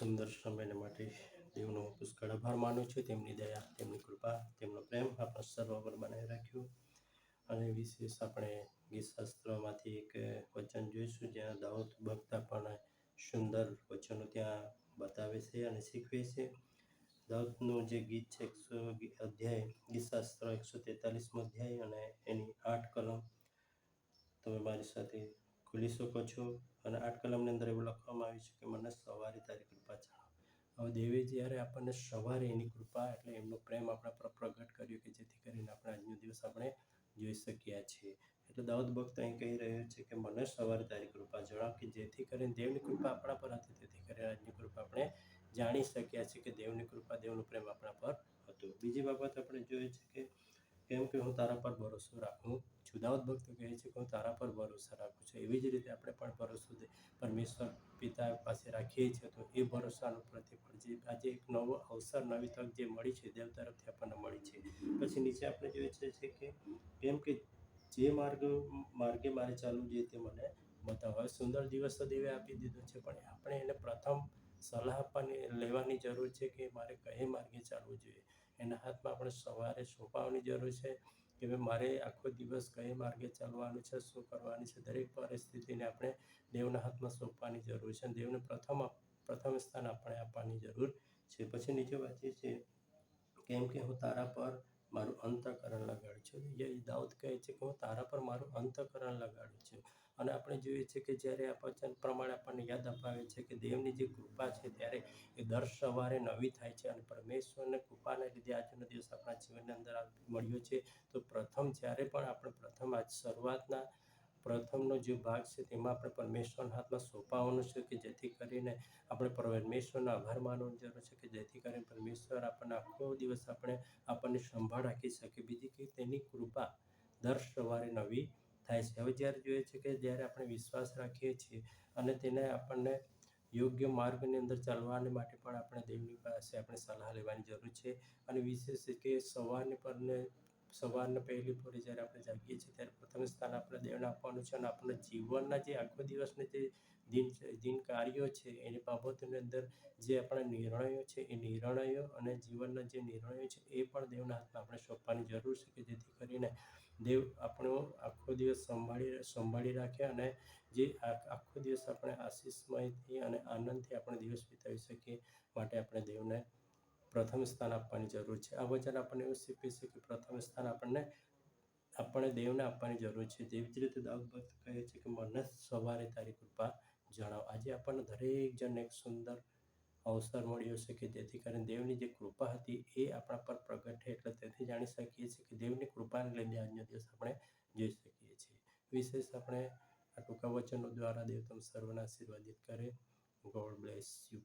સુંદર સમયને માટે દેવનો પુષ્કળ આભાર માનું છું. તેમની દયા, તેમની કૃપા, તેમનો પ્રેમ આપણા સર્વ પર બનાવી રાખ્યું. અને વિશેષ આપણે ગીતશાસ્ત્રમાંથી એક વચન જોઈશું, જ્યાં દાઉદ ભક્ત પણ સુંદર વચનો ત્યાં બતાવે છે અને શીખવે છે. દાઉદનું જે ગીત છે એકસો અધ્યાય, ગીતશાસ્ત્ર એકસો તેતાલીસમો અધ્યાય અને એની આઠ કલમ. તમે મારી સાથે ખોલી શકો છો અને આઠ કલમની અંદર એવું લખવામાં આવ્યું છે કે મને સવારે તારી કૃપા જાણો હવે દેવે જ્યારે આપણને સવારે એની કૃપા એટલે એમનો પ્રેમ આપણા પર પ્રગટ કર્યો કે જેથી કરીને આપણે આજનો દિવસ આપણે જોઈ શક્યા છીએ. એટલે દાઉદ ભક્ત અહીં કહી રહ્યો છે કે મને સવારે તારી કૃપા જણાવ કે જેથી કરીને દેવની કૃપા આપણા પર હતી, તેથી કરીને આજની કૃપા આપણે જાણી શક્યા છીએ કે દેવની કૃપા, દેવનો પ્રેમ આપણા પર હતો. બીજી બાબત આપણે જોઈએ છે કે કેમ કે હું તારા પર ભરોસો રાખું? છું ભક્ત કહે છે કે હું તારા પર ભરોસો રાખું છું. એવી જ રીતે આપણે પણ ભરોસો પરમેશ્વર પિતા પાસે રાખીએ છીએ તો એ ભરોસાનું પ્રતિફળ જે આજે એક નવો અવસર, નવી તક જે મળી છે, દેવ તરફથી આપણને મળી છે. પછી નીચે આપણે જોઈએ છે કે કેમ કે જે માર્ગ, માર્ગે મારે ચાલવું જોઈએ તે મને બતાવો હવે સુંદર દિવસ તો દેવે આપી દીધો છે, પણ આપણે એને પ્રથમ સલાહ પણ લેવાની જરૂર છે કે મારે કઈ માર્ગે ચાલવું જોઈએ? એના હાથમાં આપણે સવારે સોંપાવવાની જરૂર છે કે ભાઈ મારે આખો દિવસ કઈ માર્ગે ચાલવાનું છે, શું કરવાનું છે, દરેક પરિસ્થિતિને આપણે દેવના હાથમાં સોંપવાની જરૂર છે દેવને પ્રથમ પ્રથમ સ્થાન આપણે આપવાની જરૂર છે. પછી નીચે વાંચીએ છીએ કેમ કે હું તારા પર મારું અંતકરણ લગાડું છું. દાઉદ કહે છે કે હું તારા પર મારું અંતકરણ લગાડું છું. અને આપણે જોઈએ છીએ કે જ્યારે આ વચન પ્રમાણે આપણને યાદ અપાવે છે કે દેવની જે કૃપા છે ત્યારે એ દર સવારે નવી થાય છે અને પરમેશ્વરની કૃપાને લીધે આજનો દિવસ આપણા જીવનની અંદર મળ્યો છે. તો પ્રથમ જ્યારે પણ આપણે પ્રથમ આજ શરૂઆતના પ્રથમનો જે ભાગ છે તેમાં આપણે પરમેશ્વરના હાથમાં સોંપાવવાનું છે કે જેથી કરીને આપણે પરમેશ્વરનો આભાર માનવાનો જરૂર છે કે જેથી કરીને પરમેશ્વર આપણને આખો દિવસ આપણે આપણને સંભાળ રાખી શકે. બીજી કે તેની કૃપા દર સવારે નવી થાય છે. હવે જ્યારે જોઈએ છે કે જ્યારે આપણે વિશ્વાસ રાખીએ છીએ અને તેને આપણને યોગ્ય માર્ગની અંદર ચાલવાને માટે પણ આપણે દેવની પાસે આપણે સલાહ લેવાની જરૂર છે. અને વિશેષ કે સવારને પરને સવારના પહેલી પોરે જ્યારે આપણે જાગીએ છીએ ત્યારે પ્રથમ સ્થાન આપણે દેવને આપવાનું છે અને આપણને જીવનના જે આખો દિવસના જે દિન દિન કાર્યો છે, એની બાબતોની અંદર જે આપણા નિર્ણયો છે, એ નિર્ણયો અને જીવનના જે નિર્ણયો છે, એ પણ દેવના હાથમાં આપણે સોંપવાની જરૂર છે કે જેથી કરીને દેવ આપણો આખો દિવસ સંભાળી સંભાળી રાખે અને જે આખો દિવસ આપણે આશીષમયથી અને આનંદથી આપણે દિવસ વિતાવી શકીએ માટે આપણે દેવને પ્રથમ સ્થાન આપવાની જરૂર છે. આ વચન આપણને એવું શીખવે છે કે પ્રથમ સ્થાન આપણને, આપણે દેવને આપવાની જરૂર છે. જેવી જ રીતે દાઉદ ભક્ત કહે છે કે મને સવારે તારી કૃપા જણાવ. આજે આપણને દરેક જણને એક સુંદર અવસર મળ્યો છે કે જેથી કરીને દેવની જે કૃપા હતી એ આપણા પર પ્રગટ. થઈ એટલે તેથી જાણી શકીએ છીએ કે દેવની કૃપાને લઈને આજનો દિવસ આપણે જોઈ શકીએ છીએ. વિશેષ આપણે આ ટૂંકા વચનો દ્વારા દેવ તમ સર્વને આશીર્વાદિત કરે. God bless you.